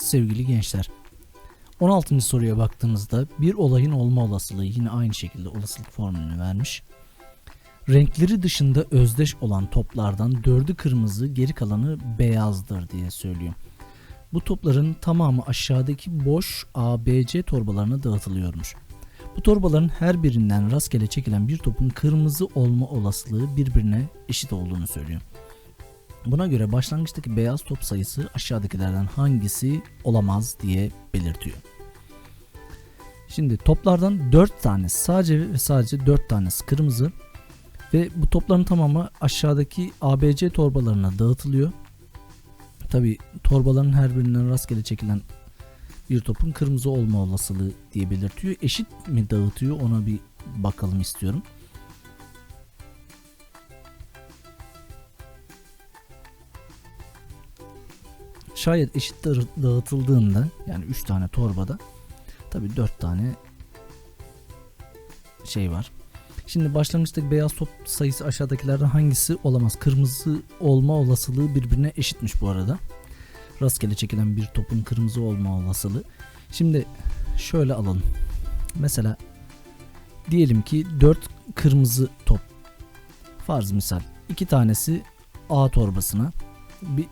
sevgili gençler. 16. soruya baktığımızda bir olayın olma olasılığı yine aynı şekilde olasılık formülünü vermiş. Renkleri dışında özdeş olan toplardan dördü kırmızı geri kalanı beyazdır diye söylüyor. Bu topların tamamı aşağıdaki boş ABC torbalarına dağıtılıyormuş. Bu torbaların her birinden rastgele çekilen bir topun kırmızı olma olasılığı birbirine eşit olduğunu söylüyor. Buna göre başlangıçtaki beyaz top sayısı aşağıdakilerden hangisi olamaz diye belirtiyor. Şimdi toplardan 4 tanesi sadece ve sadece 4 tanesi kırmızı ve bu topların tamamı aşağıdaki ABC torbalarına dağıtılıyor. Tabi torbaların her birinden rastgele çekilen bir topun kırmızı olma olasılığı diye belirtiyor. Eşit mi dağıtıyor ona bir bakalım istiyorum. Şayet eşit dağı- dağıtıldığında yani 3 tane torbada tabi 4 tane şey var. Şimdi başlangıçtaki beyaz top sayısı aşağıdakilerden hangisi olamaz? Kırmızı olma olasılığı birbirine eşitmiş bu arada. Rastgele çekilen bir topun kırmızı olma olasılığı. Şimdi şöyle alalım. Mesela diyelim ki 4 kırmızı top. Farz misal. 2 tanesi A torbasına,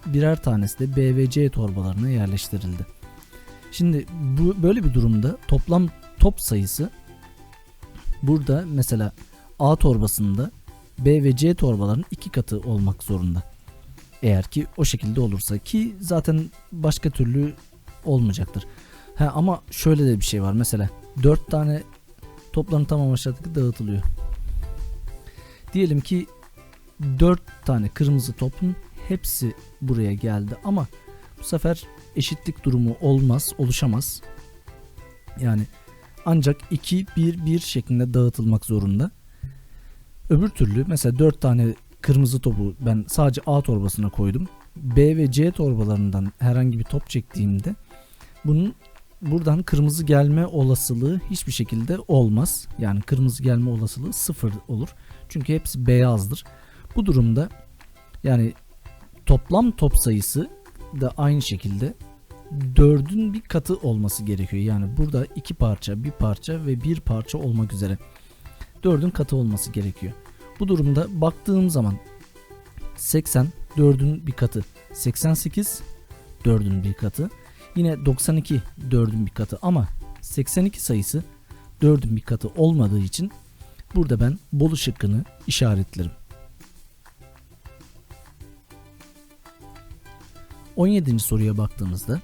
birer tanesi de B ve C torbalarına yerleştirildi. Şimdi bu böyle bir durumda toplam top sayısı burada mesela A torbasında B ve C torbaların iki katı olmak zorunda. Eğer ki o şekilde olursa ki zaten başka türlü olmayacaktır. Ha ama şöyle de bir şey var. Mesela 4 tane topların tamam aşağıdaki dağıtılıyor. Diyelim ki 4 tane kırmızı topun hepsi buraya geldi ama bu sefer eşitlik durumu olmaz, oluşamaz. Yani ancak 2 1 1 şeklinde dağıtılmak zorunda. Öbür türlü mesela 4 tane kırmızı topu ben sadece A torbasına koydum. B ve C torbalarından herhangi bir top çektiğimde bunun buradan kırmızı gelme olasılığı hiçbir şekilde olmaz. Yani kırmızı gelme olasılığı sıfır olur. Çünkü hepsi beyazdır. Bu durumda yani toplam top sayısı da aynı şekilde dördün bir katı olması gerekiyor. Yani burada iki parça, bir parça ve bir parça olmak üzere dördün katı olması gerekiyor. Bu durumda baktığım zaman 80 dördün bir katı, 88 dördün bir katı, yine 92 dördün bir katı ama 82 sayısı dördün bir katı olmadığı için burada ben Bolu şıkkını işaretlerim. 17. soruya baktığımızda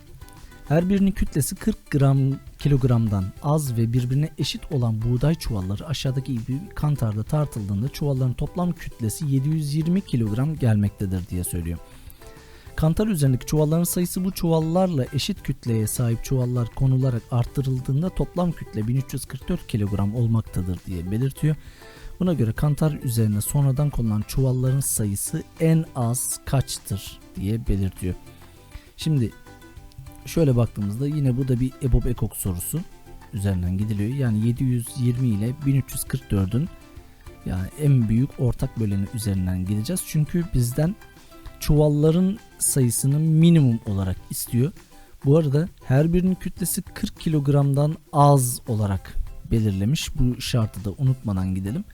her birinin kütlesi 40 gram kilogramdan az ve birbirine eşit olan buğday çuvalları aşağıdaki gibi kantarda tartıldığında çuvalların toplam kütlesi 720 kilogram gelmektedir diye söylüyor. Kantar üzerindeki çuvalların sayısı bu çuvallarla eşit kütleye sahip çuvallar konularak arttırıldığında toplam kütle 1344 kilogram olmaktadır diye belirtiyor. Buna göre kantar üzerine sonradan konulan çuvalların sayısı en az kaçtır diye belirtiyor. Şimdi şöyle baktığımızda yine bu da bir EBOB EKOK sorusu üzerinden gidiliyor. Yani 720 ile 1344'ün yani en büyük ortak böleni üzerinden gideceğiz. Çünkü bizden çuvalların sayısını minimum olarak istiyor. Bu arada her birinin kütlesi 40 kilogramdan az olarak belirlemiş. Bu şartı da unutmadan gidelim.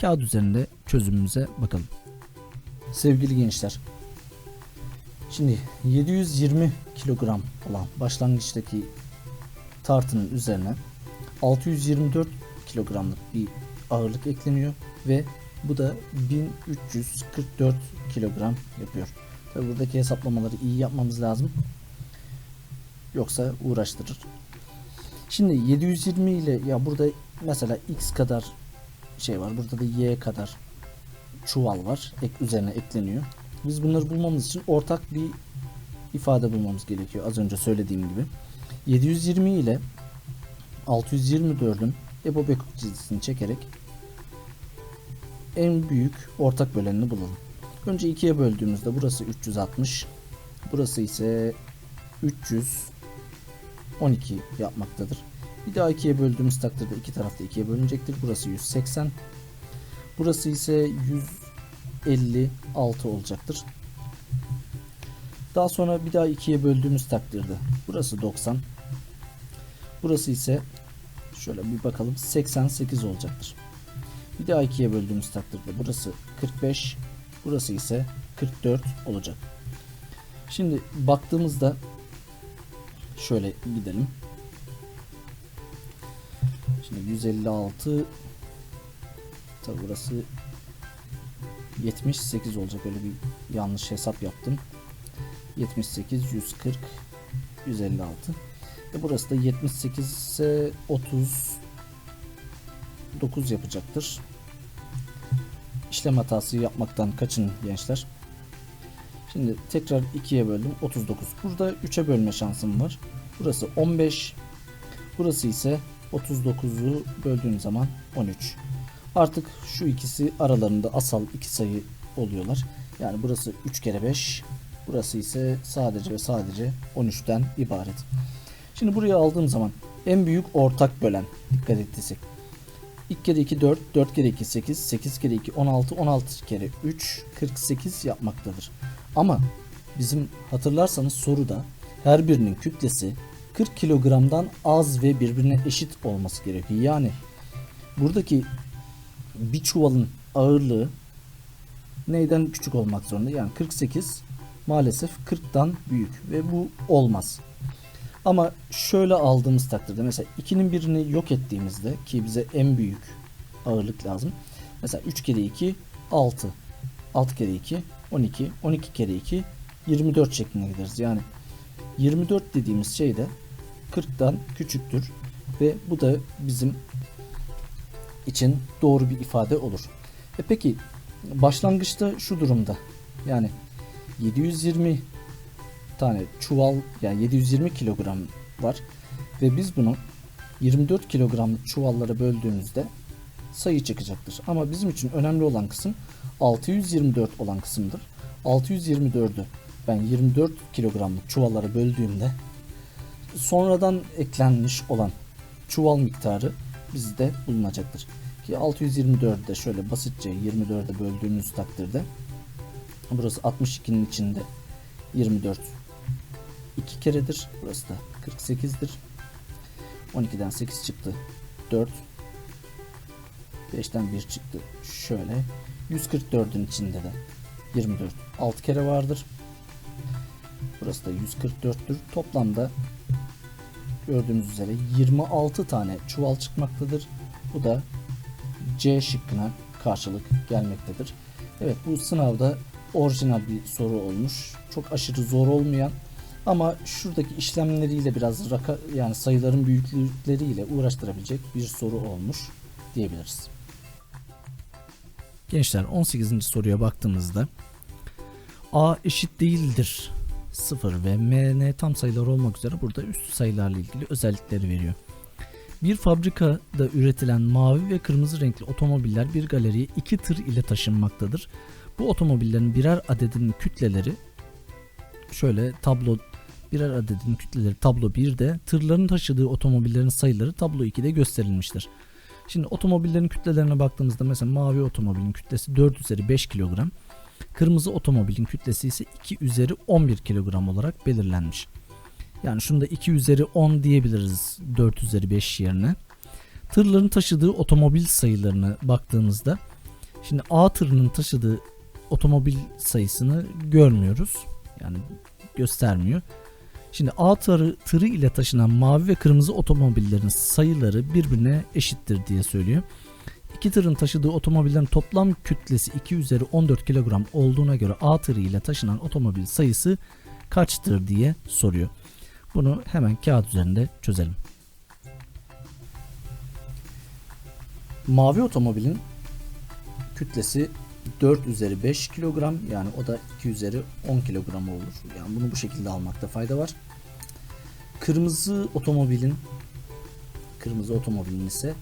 Kağıt üzerinde çözümümüze bakalım. Sevgili gençler, Şimdi 720 kilogram olan başlangıçtaki tartının üzerine 624 kilogramlık bir ağırlık ekleniyor ve bu da 1344 kilogram yapıyor. Tabi buradaki hesaplamaları iyi yapmamız lazım. Yoksa uğraştırır. Şimdi 720 ile ya burada mesela x kadar şey var. Burada da y kadar çuval var. Ek, üzerine ekleniyor. Biz bunları bulmamız için ortak bir ifade bulmamız gerekiyor. Az önce söylediğim gibi. 720 ile 624'ün EBOB ekok çizgisini çekerek en büyük ortak bölenini bulalım. Önce ikiye böldüğümüzde burası 360. Burası ise 312 yapmaktadır. Bir daha ikiye böldüğümüz takdirde iki tarafta ikiye bölünecektir. Burası 180. Burası ise 100 56 olacaktır. Daha sonra bir daha ikiye böldüğümüz takdirde burası 90. Burası ise şöyle bir bakalım 88 olacaktır. Bir daha ikiye böldüğümüz takdirde burası 45. Burası ise 44 olacak. Şimdi baktığımızda şöyle gidelim. Şimdi 156 tabi burası 78 olacak öyle bir yanlış hesap yaptım. 78 140 156 e burası da 78 ise 39 yapacaktır. İşlem hatası yapmaktan kaçın gençler. Şimdi tekrar 2'ye böldüm 39. Burada 3'e bölme şansım var. Burası 15. Burası ise 39'u böldüğüm zaman 13. Artık şu ikisi aralarında asal iki sayı oluyorlar. Yani burası 3 kere 5. Burası ise sadece ve sadece 13'ten ibaret. Şimdi buraya aldığım zaman en büyük ortak bölen dikkat ettiysek. 2 kere 2 4, 4 kere 2 8, 8 kere 2 16, 16 kere 3 48 yapmaktadır. Ama bizim hatırlarsanız soruda her birinin kütlesi 40 kilogramdan az ve birbirine eşit olması gerekiyor. Yani buradaki bir çuvalın ağırlığı neyden küçük olmak zorunda? Yani 48 maalesef 40'tan büyük ve bu olmaz. Ama şöyle aldığımız takdirde mesela 2'nin birini yok ettiğimizde ki bize en büyük ağırlık lazım. Mesela 3 kere 2 6. 6 kere 2 12. 12 kere 2 24 şeklinde gideriz. Yani 24 dediğimiz şey de 40'tan küçüktür ve bu da bizim için doğru bir ifade olur. E peki başlangıçta şu durumda yani 720 tane çuval yani 720 kilogram var ve biz bunu 24 kilogramlık çuvallara böldüğümüzde sayı çıkacaktır. Ama bizim için önemli olan kısım 624 olan kısımdır. 624'ü ben 24 kilogramlık çuvallara böldüğümde sonradan eklenmiş olan çuval miktarı bizde bulunacaktır. Ki 624'ü de şöyle basitçe 24'e böldüğümüz takdirde burası 62'nin içinde 24 2 keredir. Burası da 48'dir. 12'den 8 çıktı. 4 5'ten 1 çıktı. Şöyle 144'ün içinde de 24 6 kere vardır. Burası da 144'tür. Toplamda gördüğünüz üzere 26 tane çuval çıkmaktadır. Bu da C şıkkına karşılık gelmektedir. Evet bu sınavda orijinal bir soru olmuş. Çok aşırı zor olmayan ama şuradaki işlemleriyle biraz raka, yani sayıların büyüklükleriyle uğraştırabilecek bir soru olmuş diyebiliriz. Gençler 18. soruya baktığımızda A eşit değildir 0 ve MN tam sayılar olmak üzere burada üstü sayılarla ilgili özellikleri veriyor. Bir fabrikada üretilen mavi ve kırmızı renkli otomobiller bir galeriye iki tır ile taşınmaktadır. Bu otomobillerin birer adedinin kütleleri şöyle tablo birer adedin kütleleri tablo 1'de tırların taşıdığı otomobillerin sayıları tablo 2'de gösterilmiştir. Şimdi otomobillerin kütlelerine baktığımızda mesela mavi otomobilin kütlesi 4 üzeri 5 kilogram. Kırmızı otomobilin kütlesi ise 2 üzeri 11 kilogram olarak belirlenmiş. Yani şunda 2 üzeri 10 diyebiliriz 4 üzeri 5 yerine. Tırların taşıdığı otomobil sayılarına baktığımızda şimdi A tırının taşıdığı otomobil sayısını görmüyoruz. Yani göstermiyor. Şimdi A tırı, tırı ile taşınan mavi ve kırmızı otomobillerin sayıları birbirine eşittir diye söylüyor. İki tırın taşıdığı otomobillerin toplam kütlesi 2 üzeri 14 kilogram olduğuna göre A tırı ile taşınan otomobil sayısı kaçtır diye soruyor. Bunu hemen kağıt üzerinde çözelim. Mavi otomobilin kütlesi 4 üzeri 5 kilogram yani o da 2 üzeri 10 kilogram olur. Yani bunu bu şekilde almakta fayda var. Kırmızı otomobilin kırmızı otomobilin ise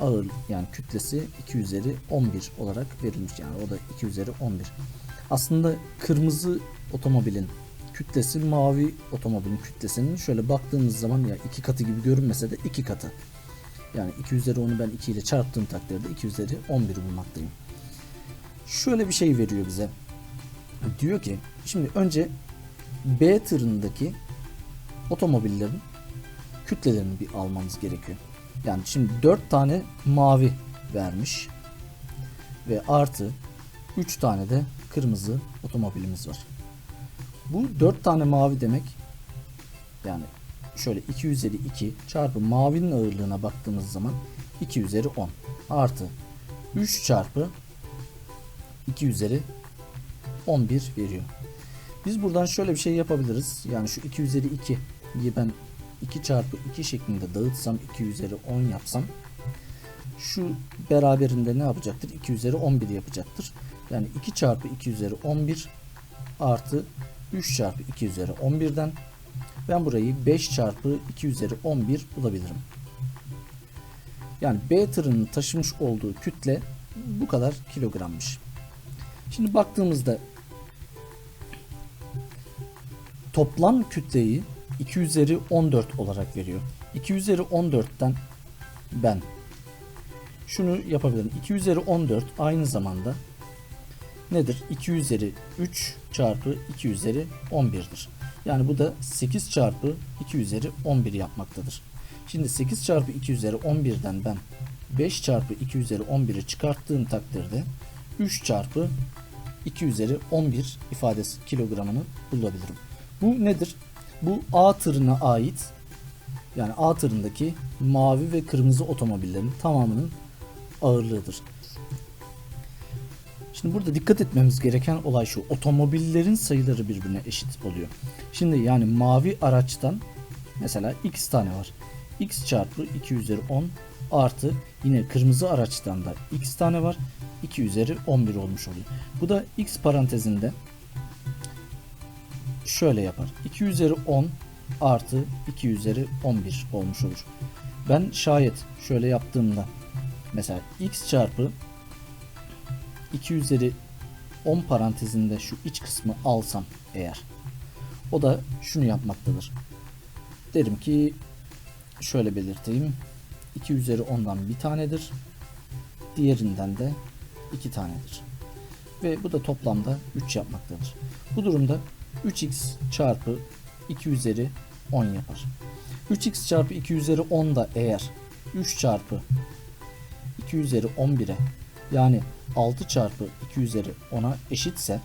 ağır yani kütlesi 2 üzeri 11 olarak verilmiş yani o da 2 üzeri 11. Aslında kırmızı otomobilin kütlesi mavi otomobilin kütlesinin şöyle baktığımız zaman ya iki katı gibi görünmese de iki katı. Yani 2 üzeri 10'u ben 2 ile çarptığım takdirde 2 üzeri 11 bulmaktayım. Şöyle bir şey veriyor bize. Diyor ki şimdi önce B tırındaki otomobillerin kütlelerini bir almamız gerekiyor. Yani şimdi 4 tane mavi vermiş ve artı 3 tane de kırmızı otomobilimiz var. Bu 4 tane mavi demek yani şöyle 2 üzeri 2 çarpı mavinin ağırlığına baktığımız zaman 2 üzeri 10 artı 3 çarpı 2 üzeri 11 veriyor. Biz buradan şöyle bir şey yapabiliriz. Yani şu 2 üzeri 2 ben 2 çarpı 2 şeklinde dağıtsam 2 üzeri 10 yapsam şu beraberinde ne yapacaktır? 2 üzeri 11 yapacaktır. Yani 2 çarpı 2 üzeri 11 artı 3 çarpı 2 üzeri 11'den ben burayı 5 çarpı 2 üzeri 11 bulabilirim. Yani B tırının taşımış olduğu kütle bu kadar kilogrammış. Şimdi baktığımızda toplam kütleyi 2 üzeri 14 olarak veriyor. 2 üzeri 14'ten ben şunu yapabilirim. 2 üzeri 14 aynı zamanda nedir? 2 üzeri 3 çarpı 2 üzeri 11'dir. Yani bu da 8 çarpı 2 üzeri 11 yapmaktadır. Şimdi 8 çarpı 2 üzeri 11'den ben 5 çarpı 2 üzeri 11'i çıkarttığım takdirde 3 çarpı 2 üzeri 11 ifadesi kilogramını bulabilirim. Bu nedir? Bu A tırına ait yani A tırındaki mavi ve kırmızı otomobillerin tamamının ağırlığıdır. Şimdi burada dikkat etmemiz gereken olay şu. Otomobillerin sayıları birbirine eşit oluyor. Şimdi yani mavi araçtan mesela x tane var. x çarpı 2 üzeri 10 artı yine kırmızı araçtan da x tane var. 2 üzeri 11 olmuş oluyor. Bu da x parantezinde şöyle yapar. 2 üzeri 10 artı 2 üzeri 11 olmuş olur. Ben şayet şöyle yaptığımda mesela x çarpı 2 üzeri 10 parantezinde şu iç kısmı alsam eğer o da şunu yapmaktadır. Derim ki şöyle belirteyim. 2 üzeri 10'dan bir tanedir. Diğerinden de 2 tanedir. Ve bu da toplamda 3 yapmaktadır. Bu durumda 3x çarpı 2 üzeri 10 yapar. 3x çarpı 2 üzeri 10 da eğer 3 çarpı 2 üzeri 11'e yani 6 çarpı 2 üzeri 10'a eşitse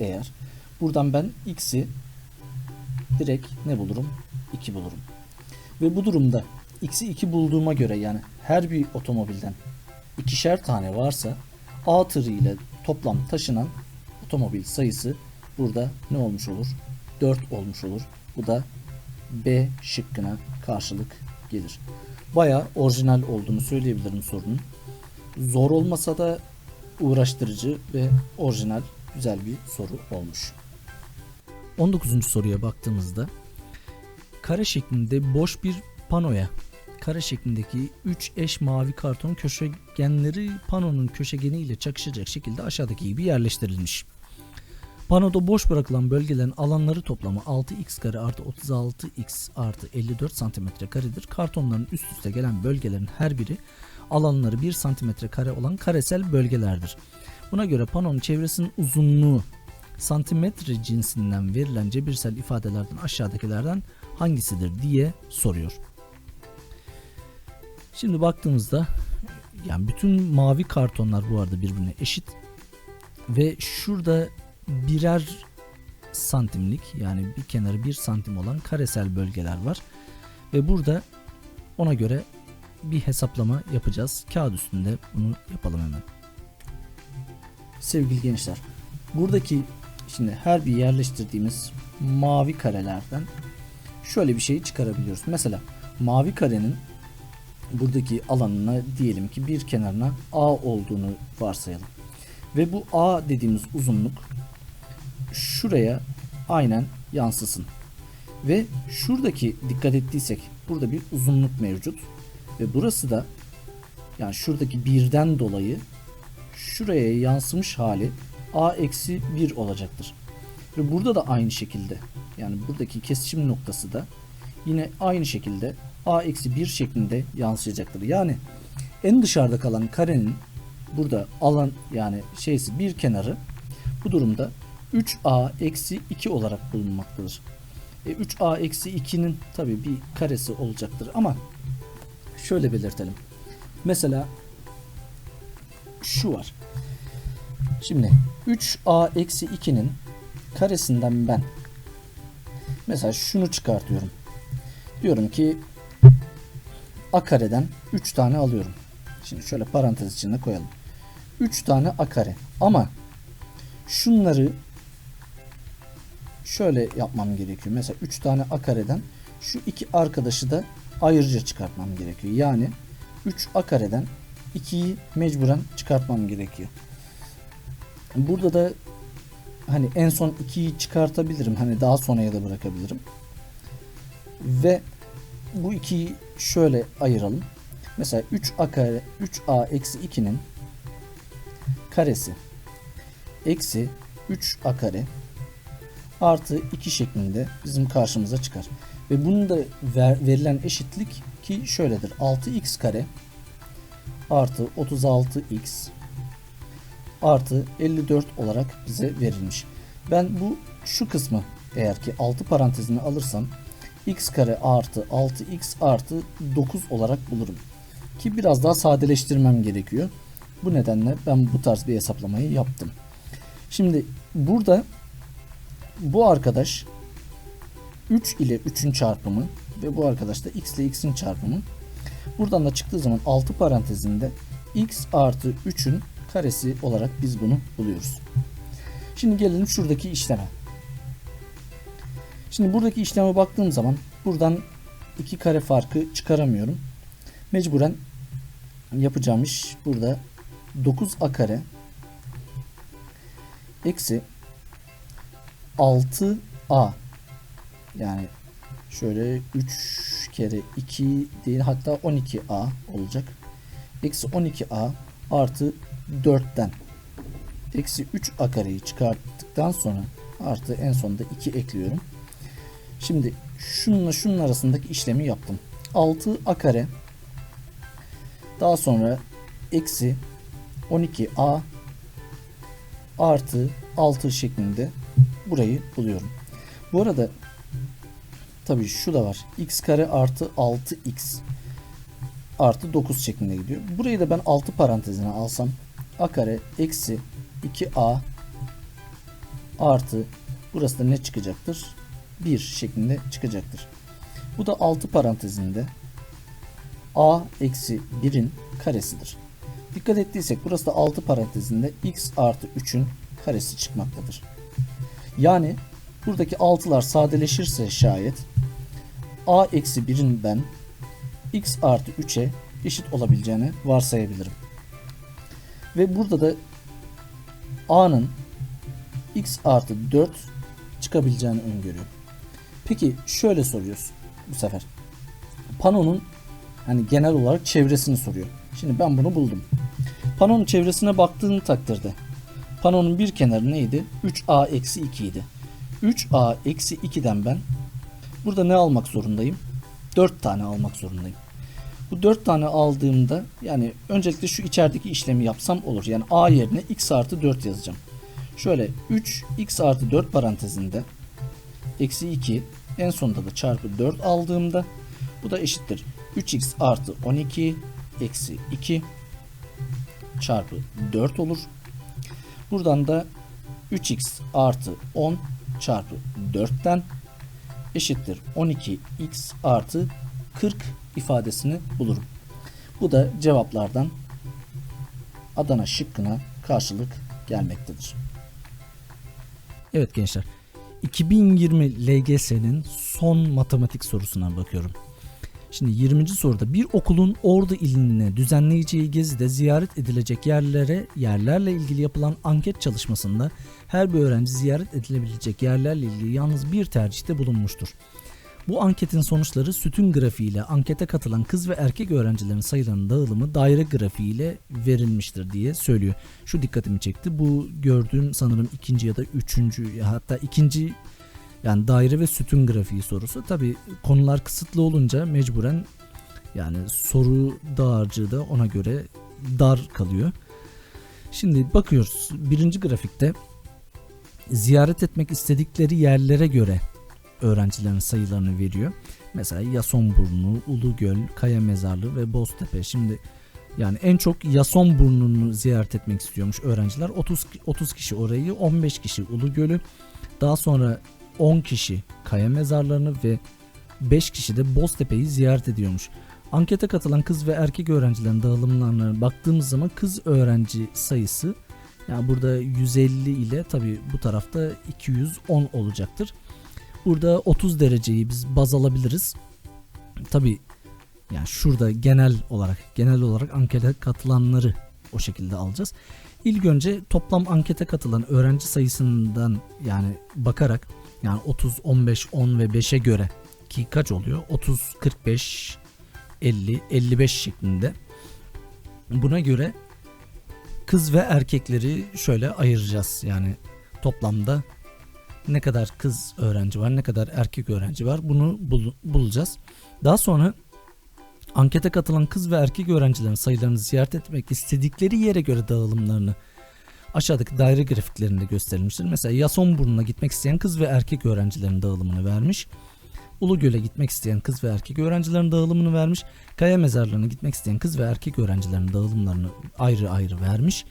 eğer buradan ben x'i direkt ne bulurum? 2 bulurum. Ve bu durumda x'i 2 bulduğuma göre yani her bir otomobilden ikişer tane varsa A tırı ile toplam taşınan otomobil sayısı burada ne olmuş olur? 4 olmuş olur. Bu da B şıkkına karşılık gelir. Baya orijinal olduğunu söyleyebilirim sorunun. Zor olmasa da uğraştırıcı ve orijinal güzel bir soru olmuş. 19. soruya baktığımızda kare şeklinde boş bir panoya kare şeklindeki 3 eş mavi karton köşegenleri panonun köşegeni ile çakışacak şekilde aşağıdaki gibi yerleştirilmiş. Panoda boş bırakılan bölgelerin alanları toplamı 6x kare artı 36x artı 54 santimetre karedir. Kartonların üst üste gelen bölgelerin her biri alanları 1 santimetre kare olan karesel bölgelerdir. Buna göre panonun çevresinin uzunluğu santimetre cinsinden verilen cebirsel ifadelerden aşağıdakilerden hangisidir diye soruyor. Şimdi baktığımızda yani bütün mavi kartonlar bu arada birbirine eşit ve şurada birer santimlik yani bir kenarı bir santim olan karesel bölgeler var ve burada ona göre bir hesaplama yapacağız. Kağıt üstünde bunu yapalım hemen. Sevgili gençler, buradaki şimdi her bir yerleştirdiğimiz mavi karelerden şöyle bir şey çıkarabiliyoruz. Mesela mavi karenin buradaki alanına diyelim ki bir kenarına A olduğunu varsayalım. Ve bu A dediğimiz uzunluk şuraya aynen yansısın. Ve şuradaki dikkat ettiysek burada bir uzunluk mevcut. Ve burası da yani şuradaki birden dolayı şuraya yansımış hali a eksi 1 olacaktır. Ve burada da aynı şekilde yani buradaki kesişim noktası da yine aynı şekilde a eksi 1 şeklinde yansıyacaktır. Yani en dışarıda kalan karenin burada alan yani şeysi bir kenarı bu durumda 3a eksi 2 olarak bulunmaktadır. E, 3a eksi 2'nin tabi bir karesi olacaktır ama şöyle belirtelim. Mesela şu var. Şimdi 3a eksi 2'nin karesinden ben mesela şunu çıkartıyorum. Diyorum ki a kareden 3 tane alıyorum. Şimdi şöyle parantez içinde koyalım. 3 tane a kare. Ama şunları şöyle yapmam gerekiyor. Mesela 3 tane a kareden şu iki arkadaşı da ayrıca çıkartmam gerekiyor. Yani 3 a kareden 2'yi mecburen çıkartmam gerekiyor. Burada da hani en son 2'yi çıkartabilirim. Hani daha sonraya da bırakabilirim. Ve bu 2'yi şöyle ayıralım. Mesela 3a kare 3a eksi 2'nin karesi eksi 3a kare artı 2 şeklinde bizim karşımıza çıkar. Ve bunun da ver, verilen eşitlik ki şöyledir. 6x kare artı 36x artı 54 olarak bize verilmiş. Ben bu şu kısmı eğer ki 6 parantezini alırsam x kare artı 6x artı 9 olarak bulurum. Ki biraz daha sadeleştirmem gerekiyor. Bu nedenle ben bu tarz bir hesaplamayı yaptım. Şimdi burada bu arkadaş 3 ile 3'ün çarpımı ve bu arkadaş da x ile x'in çarpımı. Buradan da çıktığı zaman 6 parantezinde x artı 3'ün karesi olarak biz bunu buluyoruz. Şimdi gelelim şuradaki işleme. Şimdi buradaki işleme baktığım zaman buradan iki kare farkı çıkaramıyorum. Mecburen yapacağım iş burada 9a kare eksi 6a yani şöyle 3 kere 2 değil hatta 12a olacak. Eksi 12a artı 4'ten eksi 3a kareyi çıkarttıktan sonra artı en sonunda 2 ekliyorum. Şimdi şununla şunun arasındaki işlemi yaptım. 6a kare daha sonra eksi 12a artı 6 şeklinde burayı buluyorum. Bu arada tabii şu da var. x kare artı 6x artı 9 şeklinde gidiyor. Burayı da ben 6 parantezine alsam a kare eksi 2a artı burası da ne çıkacaktır? 1 şeklinde çıkacaktır. Bu da 6 parantezinde a eksi 1'in karesidir. Dikkat ettiysek burası da 6 parantezinde x artı 3'ün karesi çıkmaktadır. Yani buradaki 6'lar sadeleşirse şayet a eksi 1'in ben x artı 3'e eşit olabileceğini varsayabilirim. Ve burada da a'nın x artı 4 çıkabileceğini öngörüyorum. Peki şöyle soruyoruz bu sefer. Panonun hani genel olarak çevresini soruyor. Şimdi ben bunu buldum. Panonun çevresine baktığın takdirde panonun bir kenarı neydi? 3a eksi 2 idi. 3a eksi 2'den ben burada ne almak zorundayım? 4 tane almak zorundayım. Bu 4 tane aldığımda yani öncelikle şu içerideki işlemi yapsam olur. Yani a yerine x artı 4 yazacağım. Şöyle 3 x artı 4 parantezinde eksi 2 en sonunda da çarpı 4 aldığımda bu da eşittir. 3x artı 12 eksi 2 çarpı 4 olur. Buradan da 3x artı 10 çarpı 4'ten eşittir 12x artı 40 ifadesini bulurum. Bu da cevaplardan Adana şıkkına karşılık gelmektedir. Evet gençler. 2020 LGS'nin son matematik sorusuna bakıyorum. Şimdi 20. soruda bir okulun Ordu iline düzenleyeceği gezide ziyaret edilecek yerlere yerlerle ilgili yapılan anket çalışmasında her bir öğrenci ziyaret edilebilecek yerlerle ilgili yalnız bir tercihte bulunmuştur. Bu anketin sonuçları sütun grafiğiyle ankete katılan kız ve erkek öğrencilerin sayılarının dağılımı daire grafiğiyle verilmiştir diye söylüyor. Şu dikkatimi çekti. Bu gördüğüm sanırım ikinci ya da üçüncü hatta ikinci yani daire ve sütun grafiği sorusu. Tabi konular kısıtlı olunca mecburen yani soru dağarcığı da ona göre dar kalıyor. Şimdi bakıyoruz birinci grafikte ziyaret etmek istedikleri yerlere göre öğrencilerin sayılarını veriyor. Mesela Yasonburnu, Ulugöl, Kaya Mezarlığı ve Boztepe. Şimdi yani en çok Yasonburnu'nu ziyaret etmek istiyormuş öğrenciler. 30 30 kişi orayı, 15 kişi Ulugöl'ü. Daha sonra 10 kişi Kaya Mezarlarını ve 5 kişi de Boztepe'yi ziyaret ediyormuş. Ankete katılan kız ve erkek öğrencilerin dağılımlarına baktığımız zaman kız öğrenci sayısı yani burada 150 ile tabi bu tarafta 210 olacaktır. Burada 30 dereceyi biz baz alabiliriz. Tabi yani şurada genel olarak genel olarak ankete katılanları o şekilde alacağız. İlk önce toplam ankete katılan öğrenci sayısından yani bakarak yani 30, 15, 10 ve 5'e göre ki kaç oluyor? 30, 45, 50, 55 şeklinde. Buna göre kız ve erkekleri şöyle ayıracağız. Yani toplamda ne kadar kız öğrenci var, ne kadar erkek öğrenci var bunu bul- bulacağız. Daha sonra ankete katılan kız ve erkek öğrencilerin sayılarını ziyaret etmek istedikleri yere göre dağılımlarını aşağıdaki daire grafiklerinde gösterilmiştir. Mesela Yasonburnu'na gitmek isteyen kız ve erkek öğrencilerin dağılımını vermiş. Ulugöl'e gitmek isteyen kız ve erkek öğrencilerin dağılımını vermiş. Kaya mezarlığına gitmek isteyen kız ve erkek öğrencilerin dağılımlarını ayrı ayrı vermiş.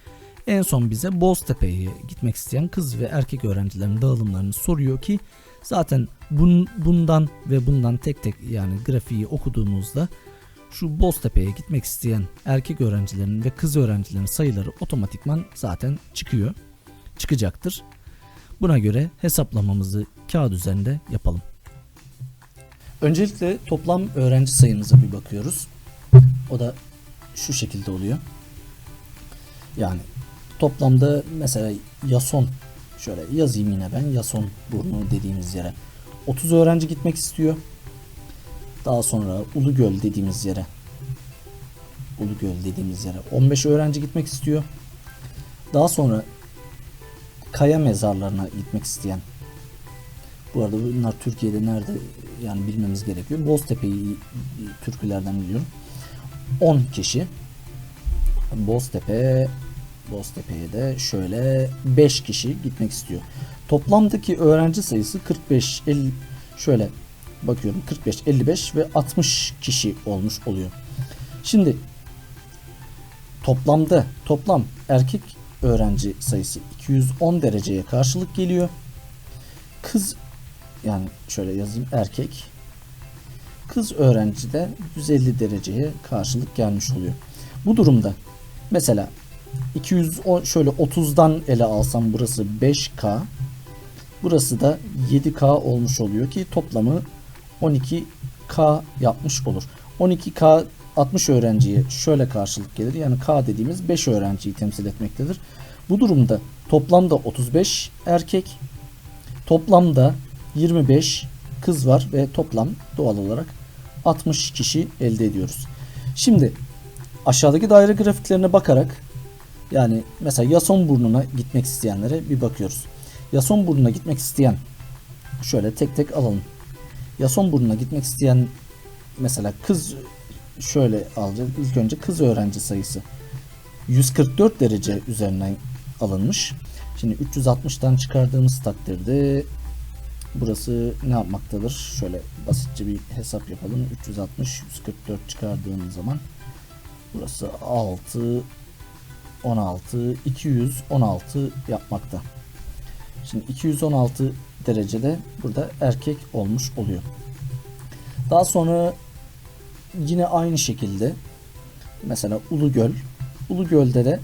En son bize Boztepe'ye gitmek isteyen kız ve erkek öğrencilerin dağılımlarını soruyor ki zaten bun, bundan ve bundan tek tek yani grafiği okuduğumuzda şu Boztepe'ye gitmek isteyen erkek öğrencilerin ve kız öğrencilerin sayıları otomatikman zaten çıkıyor. Çıkacaktır. Buna göre hesaplamamızı kağıt üzerinde yapalım. Öncelikle toplam öğrenci sayımıza bir bakıyoruz. O da şu şekilde oluyor. Yani toplamda mesela Yason şöyle yazayım yine ben Yason burnu dediğimiz yere 30 öğrenci gitmek istiyor. Daha sonra Ulugöl dediğimiz yere Ulugöl dediğimiz yere 15 öğrenci gitmek istiyor. Daha sonra Kaya mezarlarına gitmek isteyen bu arada bunlar Türkiye'de nerede yani bilmemiz gerekiyor. Boztepe'yi türkülerden biliyorum. 10 kişi. Boztepe Boztepe'ye de şöyle 5 kişi gitmek istiyor. Toplamdaki öğrenci sayısı 45 50 şöyle bakıyorum 45 55 ve 60 kişi olmuş oluyor. Şimdi toplamda toplam erkek öğrenci sayısı 210 dereceye karşılık geliyor. Kız yani şöyle yazayım erkek kız öğrenci de 150 dereceye karşılık gelmiş oluyor. Bu durumda mesela 210 şöyle 30'dan ele alsam burası 5K burası da 7K olmuş oluyor ki toplamı 12K yapmış olur. 12K 60 öğrenciye şöyle karşılık gelir. Yani K dediğimiz 5 öğrenciyi temsil etmektedir. Bu durumda toplamda 35 erkek, toplamda 25 kız var ve toplam doğal olarak 60 kişi elde ediyoruz. Şimdi aşağıdaki daire grafiklerine bakarak yani mesela Yasonburnu'na gitmek isteyenlere bir bakıyoruz. Yasonburnu'na gitmek isteyen şöyle tek tek alalım. Yasonburnu'na gitmek isteyen mesela kız şöyle alacağız. İlk önce kız öğrenci sayısı 144 derece üzerinden alınmış. Şimdi 360'tan çıkardığımız takdirde burası ne yapmaktadır? Şöyle basitçe bir hesap yapalım. 360 144 çıkardığım zaman burası 6 16 216 yapmakta. Şimdi 216 derecede burada erkek olmuş oluyor. Daha sonra yine aynı şekilde mesela Ulugöl Ulugöl'de de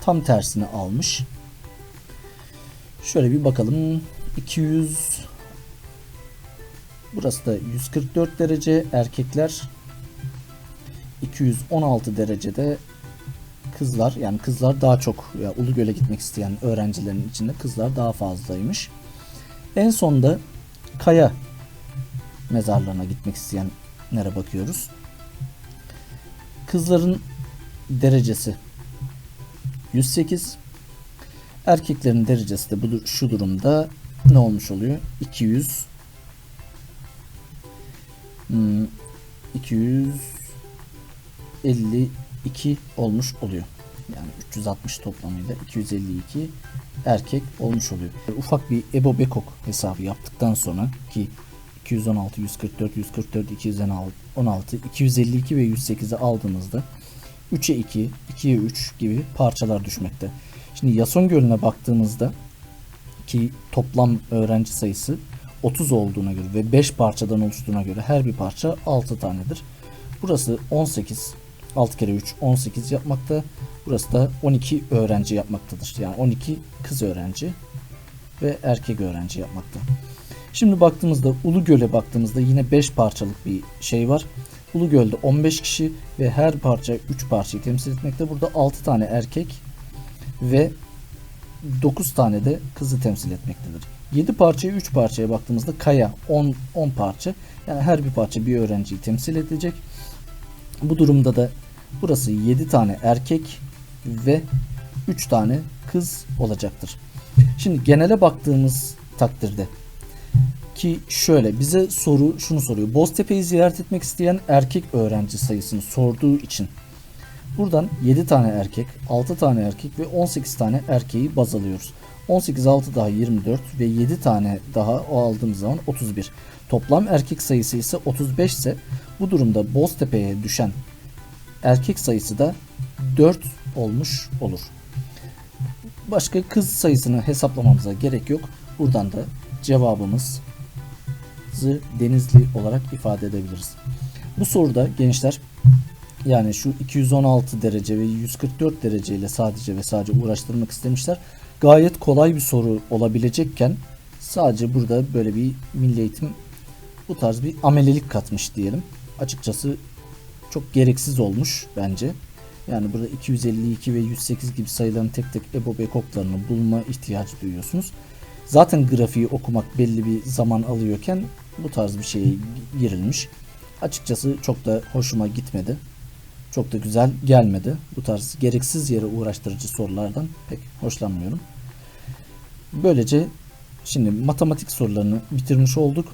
tam tersini almış. Şöyle bir bakalım. 200 Burası da 144 derece erkekler 216 derecede kızlar yani kızlar daha çok ya Ulugöl'e gitmek isteyen öğrencilerin içinde kızlar daha fazlaymış. En sonda Kaya mezarlarına gitmek isteyenlere bakıyoruz. Kızların derecesi 108 erkeklerin derecesi de bu şu durumda ne olmuş oluyor? 200 hmm, 252 olmuş oluyor. Yani 360 toplamıyla 252 erkek olmuş oluyor. Ufak bir Ebo Bekok hesabı yaptıktan sonra ki 216, 144, 144, 216, 252 ve 108'i aldığınızda 3'e 2, 2'ye 3 gibi parçalar düşmekte. Şimdi Yason Gölü'ne baktığımızda ki toplam öğrenci sayısı 30 olduğuna göre ve 5 parçadan oluştuğuna göre her bir parça 6 tanedir. Burası 18, 6 kere 3 18 yapmakta. Burası da 12 öğrenci yapmaktadır. Yani 12 kız öğrenci ve erkek öğrenci yapmakta. Şimdi baktığımızda Ulu Göl'e baktığımızda yine 5 parçalık bir şey var. Ulu Göl'de 15 kişi ve her parça 3 parçayı temsil etmekte. Burada 6 tane erkek ve 9 tane de kızı temsil etmektedir. 7 parçaya 3 parçaya baktığımızda kaya 10 10 parça. Yani her bir parça bir öğrenciyi temsil edecek. Bu durumda da burası 7 tane erkek ve 3 tane kız olacaktır. Şimdi genele baktığımız takdirde ki şöyle bize soru şunu soruyor. Boztepe'yi ziyaret etmek isteyen erkek öğrenci sayısını sorduğu için buradan 7 tane erkek, 6 tane erkek ve 18 tane erkeği baz alıyoruz. 18 6 daha 24 ve 7 tane daha aldığımız zaman 31. Toplam erkek sayısı ise 35 ise bu durumda Boztepe'ye düşen erkek sayısı da 4 olmuş olur. Başka kız sayısını hesaplamamıza gerek yok. Buradan da cevabımız Denizli olarak ifade edebiliriz. Bu soruda gençler yani şu 216 derece ve 144 derece ile sadece ve sadece uğraştırmak istemişler. Gayet kolay bir soru olabilecekken sadece burada böyle bir milli eğitim bu tarz bir amelelik katmış diyelim. Açıkçası çok gereksiz olmuş bence. Yani burada 252 ve 108 gibi sayıların tek tek EBO bekoklarını bulma ihtiyacı duyuyorsunuz. Zaten grafiği okumak belli bir zaman alıyorken bu tarz bir şeye girilmiş. Açıkçası çok da hoşuma gitmedi. Çok da güzel gelmedi. Bu tarz gereksiz yere uğraştırıcı sorulardan pek hoşlanmıyorum. Böylece şimdi matematik sorularını bitirmiş olduk.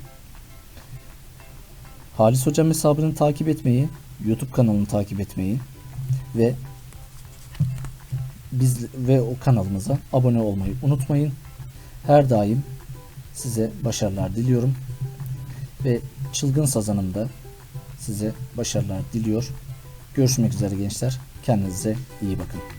Halis Hocam hesabını takip etmeyi, YouTube kanalını takip etmeyi ve biz ve o kanalımıza abone olmayı unutmayın. Her daim size başarılar diliyorum. Ve çılgın sazanımda size başarılar diliyor. Görüşmek üzere gençler. Kendinize iyi bakın.